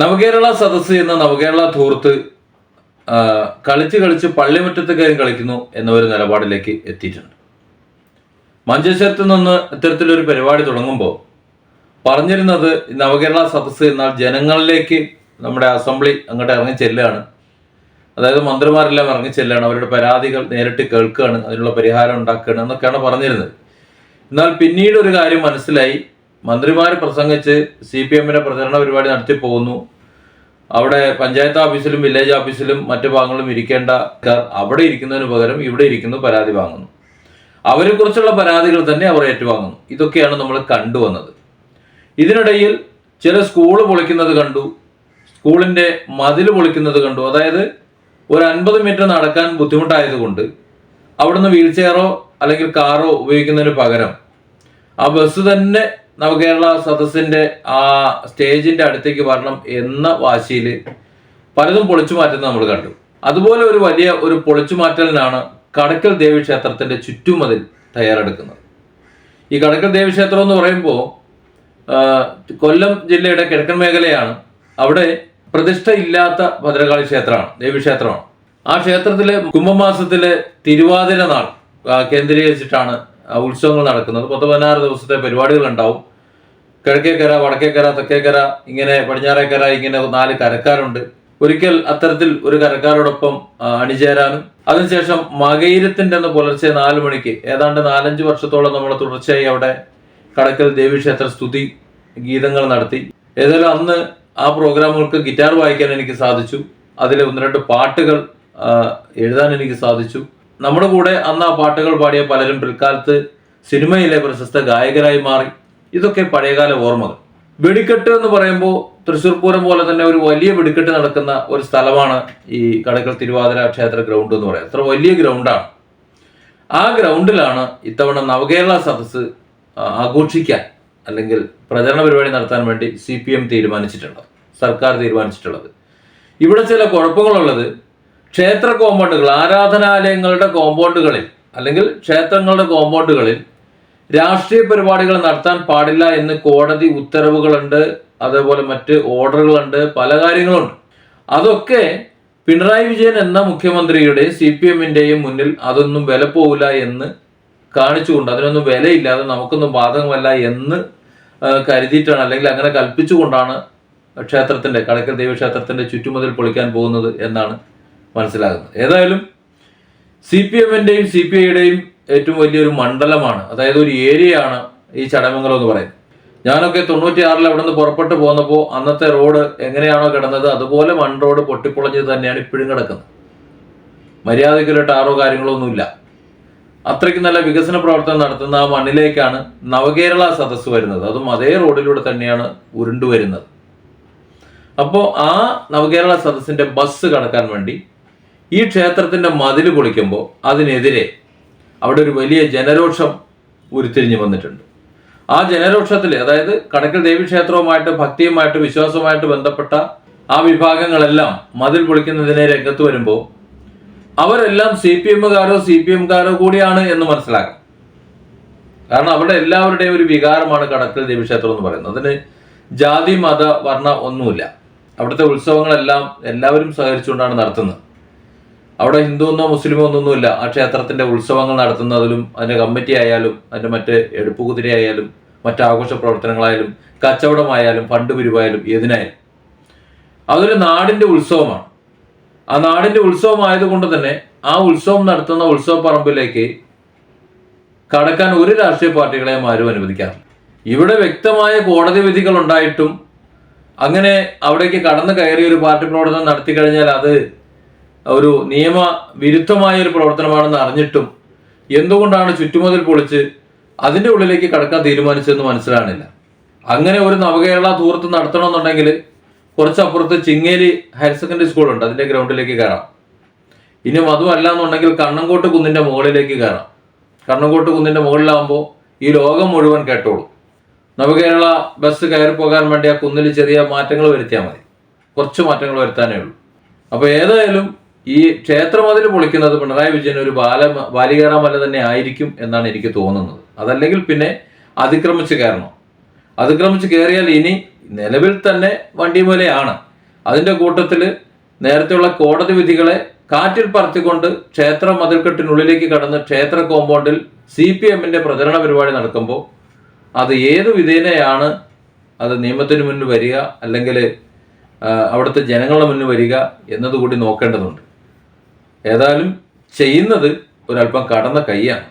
നവകേരള സദസ്സ് എന്ന നവകേരള ധൂർത്ത് കളിച്ച് കളിച്ച് പള്ളിമുറ്റത്ത് കയറി കളിക്കുന്നു എന്ന ഒരു നിലപാടിലേക്ക് എത്തിയിട്ടുണ്ട്. മഞ്ചേശ്വരത്ത് നിന്ന് ഇത്തരത്തിലൊരു പരിപാടി തുടങ്ങുമ്പോൾ പറഞ്ഞിരുന്നത് നവകേരള സദസ്സ് എന്നാൽ ജനങ്ങളിലേക്ക് നമ്മുടെ അസംബ്ലി അങ്ങോട്ട് ഇറങ്ങി ചെല്ലുകയാണ്. അതായത് മന്ത്രിമാരെല്ലാം ഇറങ്ങി ചെല്ലുകയാണ് അവരുടെ പരാതികൾ നേരിട്ട് കേൾക്കുകയാണ് അതിനുള്ള പരിഹാരം ഉണ്ടാക്കുകയാണ് എന്നൊക്കെയാണ് പറഞ്ഞിരുന്നത്. എന്നാൽ പിന്നീട് ഒരു കാര്യം മനസ്സിലായി. മന്ത്രിമാർ പ്രസംഗിച്ച് സി പി എമ്മിന്റെ പ്രചരണ പരിപാടി നടത്തി പോകുന്നു. അവിടെ പഞ്ചായത്ത് ഓഫീസിലും വില്ലേജ് ഓഫീസിലും മറ്റു ഭാഗങ്ങളിലും ഇരിക്കേണ്ട അവിടെ ഇരിക്കുന്നതിന് പകരം ഇവിടെ ഇരിക്കുന്നു പരാതി വാങ്ങുന്നു. അവരെക്കുറിച്ചുള്ള പരാതികൾ തന്നെ അവർ ഏറ്റുവാങ്ങുന്നു. ഇതൊക്കെയാണ് നമ്മൾ കണ്ടുവന്നത് ഇതിനിടയിൽ ചില സ്കൂൾ പൊളിക്കുന്നത് കണ്ടു സ്കൂളിന്റെ മതിൽ പൊളിക്കുന്നത് കണ്ടു. അതായത് ഒരു അൻപത് മീറ്റർ നടക്കാൻ ബുദ്ധിമുട്ടായതുകൊണ്ട് അവിടുന്ന് വീൽ ചെയറോ അല്ലെങ്കിൽ കാറോ ഉപയോഗിക്കുന്നതിന് പകരം ആ ബസ് തന്നെ നവകേരള സദസ്സിന്റെ ആ സ്റ്റേജിന്റെ അടുത്തേക്ക് വരണം എന്ന വാശിയിൽ പലതും പൊളിച്ചു മാറ്റുന്നത് നമ്മൾ കണ്ടു. അതുപോലെ ഒരു വലിയ ഒരു പൊളിച്ചു മാറ്റലിനാണ് കടക്കൽ ദേവി ക്ഷേത്രത്തിന്റെ ചുറ്റുമതിൽ തയ്യാറെടുക്കുന്നത്. ഈ കടക്കൽ ദേവി ക്ഷേത്രം എന്ന് പറയുമ്പോൾ കൊല്ലം ജില്ലയുടെ കിഴക്കൻ മേഖലയാണ്. അവിടെ പ്രതിഷ്ഠ ഇല്ലാത്ത ഭദ്രകാളി ക്ഷേത്രമാണ് ദേവി ക്ഷേത്രമാണ് ആ ക്ഷേത്രത്തിലെ കുംഭമാസത്തിലെ തിരുവാതിര നാൾ കേന്ദ്രീകരിച്ചിട്ടാണ് ഉത്സവങ്ങൾ നടക്കുന്നത്. പത്ത് പതിനാറ് ദിവസത്തെ പരിപാടികൾ ഉണ്ടാവും കിഴക്കേക്കര വടക്കേക്കര തെക്കേക്കര ഇങ്ങനെ പടിഞ്ഞാറേക്കര ഇങ്ങനെ നാല് കരക്കാരുണ്ട്. ഒരിക്കൽ അത്തരത്തിൽ ഒരു കരക്കാരോടൊപ്പം അണിചേരാനും അതിനുശേഷം മകയിരത്തിന്റെ അന്ന് പുലർച്ചെ നാല് മണിക്ക് ഏതാണ്ട് നാലഞ്ച് വർഷത്തോളം നമ്മൾ തുടർച്ചയായി അവിടെ കടക്കൽ ദേവീക്ഷേത്ര സ്തുതി ഗീതങ്ങൾ നടത്തി. ഏതായാലും അന്ന് ആ പ്രോഗ്രാമുകൾക്ക് ഗിറ്റാർ വായിക്കാൻ എനിക്ക് സാധിച്ചു. അതിലെ ഒന്ന് രണ്ട് പാട്ടുകൾ എഴുതാൻ എനിക്ക് സാധിച്ചു. നമ്മുടെ കൂടെ അന്ന് ആ പാട്ടുകൾ പാടിയ പലരും പിൽക്കാലത്ത് സിനിമയിലെ പ്രശസ്ത ഗായകരായി മാറി. ഇതൊക്കെ പഴയകാല ഓർമ്മകൾ. വെടിക്കെട്ട് എന്ന് പറയുമ്പോൾ തൃശ്ശൂർ പൂരം പോലെ തന്നെ ഒരു വലിയ വെടിക്കെട്ട് നടക്കുന്ന ഒരു സ്ഥലമാണ് ഈ കടക്കൽ തിരുവാതിര ക്ഷേത്ര ഗ്രൗണ്ട് എന്ന് പറയുന്നത്. അത്ര വലിയ ഗ്രൗണ്ടാണ് ആ ഗ്രൗണ്ടിലാണ് ഇത്തവണ നവകേരള സദസ്സ് ആഘോഷിക്കാൻ അല്ലെങ്കിൽ പ്രചരണ പരിപാടി നടത്താൻ വേണ്ടി സി പി എം തീരുമാനിച്ചിട്ടുള്ളത്. സർക്കാർ തീരുമാനിച്ചിട്ടുള്ളത്. ഇവിടെ ചില കുഴപ്പങ്ങളുള്ളത്. ക്ഷേത്ര കോമ്പൗണ്ടുകൾ ആരാധനാലയങ്ങളുടെ കോമ്പൗണ്ടുകളിൽ അല്ലെങ്കിൽ ക്ഷേത്രങ്ങളുടെ കോമ്പൗണ്ടുകളിൽ രാഷ്ട്രീയ പരിപാടികൾ നടത്താൻ പാടില്ല എന്ന് കോടതി ഉത്തരവുകളുണ്ട് അതേപോലെ മറ്റ് ഓർഡറുകളുണ്ട് പല കാര്യങ്ങളുണ്ട്. അതൊക്കെ പിണറായി വിജയൻ എന്ന മുഖ്യമന്ത്രിയുടെ സി പി എമ്മിന്റെയും മുന്നിൽ അതൊന്നും വില പോവില്ല എന്ന് കാണിച്ചുകൊണ്ട് അതിനൊന്നും വിലയില്ലാതെ നമുക്കൊന്നും ബാധകമല്ല എന്ന് കരുതിയിട്ടാണ് അല്ലെങ്കിൽ അങ്ങനെ കൽപ്പിച്ചുകൊണ്ടാണ് ക്ഷേത്രത്തിന്റെ കടക്കൽ ദേവീക്ഷേത്രത്തിന്റെ ചുറ്റുമതിൽ പൊളിക്കാൻ പോകുന്നത് എന്നാണ് മനസ്സിലാകുന്നത്. ഏതായാലും സി പി എമ്മിന്റെയും സി പി ഐയുടെയും ഏറ്റവും വലിയൊരു മണ്ഡലമാണ്. അതായത് ഒരു ഏരിയയാണ് ഈ ചടമംഗലം എന്ന് പറയുന്നത്. ഞാനൊക്കെ തൊണ്ണൂറ്റിയാറിൽ അവിടെ നിന്ന് പുറപ്പെട്ട് പോന്നപ്പോൾ അന്നത്തെ റോഡ് എങ്ങനെയാണോ കിടന്നത് അതുപോലെ മൺ റോഡ് പൊട്ടിപ്പൊളഞ്ഞത് തന്നെയാണ് ഇപ്പോഴും കിടക്കുന്നത്. മര്യാദയ്ക്കൊരു ടാറോ കാര്യങ്ങളോ ഒന്നുമില്ല അത്രയ്ക്ക് നല്ല വികസന പ്രവർത്തനം നടത്തുന്ന ആ മണ്ണിലേക്കാണ് നവകേരള സദസ്സ് വരുന്നത്. അതും അതേ റോഡിലൂടെ തന്നെയാണ് ഉരുണ്ടു വരുന്നത്. അപ്പോൾ ആ നവകേരള സദസ്സിന്റെ ബസ് കടക്കാൻ വേണ്ടി ഈ ക്ഷേത്രത്തിന്റെ മതിൽ പൊളിക്കുമ്പോൾ അതിനെതിരെ അവിടെ ഒരു വലിയ ജനരോഷം ഉരുത്തിരിഞ്ഞു വന്നിട്ടുണ്ട്. ആ ജനരോഷത്തിൽ അതായത് കടക്കൽ ദേവീക്ഷേത്രവുമായിട്ട് ഭക്തിയുമായിട്ട് വിശ്വാസവുമായിട്ട് ബന്ധപ്പെട്ട ആ വിഭാഗങ്ങളെല്ലാം മതിൽ പൊളിക്കുന്നതിനെ രംഗത്ത് വരുമ്പോൾ അവരെല്ലാം സി പി എമ്മുകാരോ സി പി എംകാരോ കൂടിയാണ് എന്ന് മനസ്സിലാക്കാം. കാരണം അവിടെ എല്ലാവരുടെയും ഒരു വികാരമാണ് കടക്കൽ ദേവീക്ഷേത്രം എന്ന് പറയുന്നത്. അതിന് ജാതി മത വർണ ഒന്നുമില്ല. അവിടുത്തെ ഉത്സവങ്ങളെല്ലാം എല്ലാവരും സഹകരിച്ചുകൊണ്ടാണ് നടത്തുന്നത്. അവിടെ ഹിന്ദു എന്നോ മുസ്ലിമോ ഒന്നൊന്നുമില്ല. ആ ക്ഷേത്രത്തിന്റെ ഉത്സവങ്ങൾ നടത്തുന്നതിലും അതിന്റെ കമ്മിറ്റി ആയാലും അതിന്റെ മറ്റ് എടുപ്പുകുതിര ആയാലും മറ്റ് ആഘോഷ പ്രവർത്തനങ്ങളായാലും കച്ചവടമായാലും ഫണ്ട് പിരിവായാലും ഏതിനായാലും. അതൊരു നാടിന്റെ ഉത്സവമാണ്. ആ നാടിന്റെ ഉത്സവമായതുകൊണ്ട് തന്നെ ആ ഉത്സവം നടത്തുന്ന ഉത്സവ പറമ്പിലേക്ക് കടക്കാൻ ഒരു രാഷ്ട്രീയ പാർട്ടികളെയും ആരും അനുവദിക്കാറില്ല. ഇവിടെ വ്യക്തമായ കോടതി വിധികൾ ഉണ്ടായിട്ടും അങ്ങനെ അവിടേക്ക് കടന്നു കയറി ഒരു പാർട്ടി പ്രവർത്തനം നടത്തി കഴിഞ്ഞാൽ അത് ഒരു നിയമ വിരുദ്ധമായ ഒരു പ്രവർത്തനമാണെന്ന് അറിഞ്ഞിട്ടും എന്തുകൊണ്ടാണ് ചുറ്റുമതിൽ പൊളിച്ച് അതിന്റെ ഉള്ളിലേക്ക് കടക്കാൻ തീരുമാനിച്ചതെന്ന് മനസ്സിലാണില്ല അങ്ങനെ ഒരു നവകേരള ദൂരത്ത് നടത്തണമെന്നുണ്ടെങ്കിൽ കുറച്ചപ്പുറത്ത് ചിങ്ങേരി ഹയർ സെക്കൻഡറി സ്കൂളുണ്ട് അതിന്റെ ഗ്രൗണ്ടിലേക്ക് കയറാം. ഇനി അതുമല്ല എന്നുണ്ടെങ്കിൽ കണ്ണങ്കോട്ട് കുന്നിന്റെ മുകളിലേക്ക് കയറാം. കണ്ണങ്കോട്ട് കുന്നിന്റെ മുകളിലാകുമ്പോൾ ഈ ലോകം മുഴുവൻ കേട്ടോളൂ. നവകേരള ബസ് കയറി പോകാൻ വേണ്ടി ആ കുന്നിൽ ചെറിയ മാറ്റങ്ങൾ വരുത്തിയാൽ മതി. കുറച്ച് മാറ്റങ്ങൾ വരുത്താനേ ഉള്ളൂ. അപ്പോൾ ഏതായാലും ഈ ക്ഷേത്രമതിൽ പൊളിക്കുന്നത് പിണറായി വിജയൻ ഒരു ബാല ബാലികേറാമല തന്നെ ആയിരിക്കും എന്നാണ് എനിക്ക് തോന്നുന്നത്. അതല്ലെങ്കിൽ പിന്നെ അതിക്രമിച്ച് കയറണം. അതിക്രമിച്ച് കയറിയാൽ ഇനി നിലവിൽ തന്നെ വണ്ടിമൂലയാണ്. അതിന്റെ കൂട്ടത്തിൽ നേരത്തെയുള്ള കോടതി വിധികളെ കാറ്റിൽ പറത്തിക്കൊണ്ട് ക്ഷേത്ര മതിൽക്കെട്ടിനുള്ളിലേക്ക് കടന്ന് ക്ഷേത്ര കോമ്പൗണ്ടിൽ സി പി എമ്മിന്റെ പ്രചരണ പരിപാടി നടക്കുമ്പോൾ അത് ഏത് വിധേനയാണ് അത് നിയമത്തിന് മുന്നിൽ വരിക അല്ലെങ്കിൽ അവിടുത്തെ ജനങ്ങളുടെ മുന്നിൽ വരിക എന്നതുകൂടി നോക്കേണ്ടതുണ്ട്. ഏതായാലും ചെയ്യുന്നത് ഒരല്പം കടന്ന കൈയാണ്.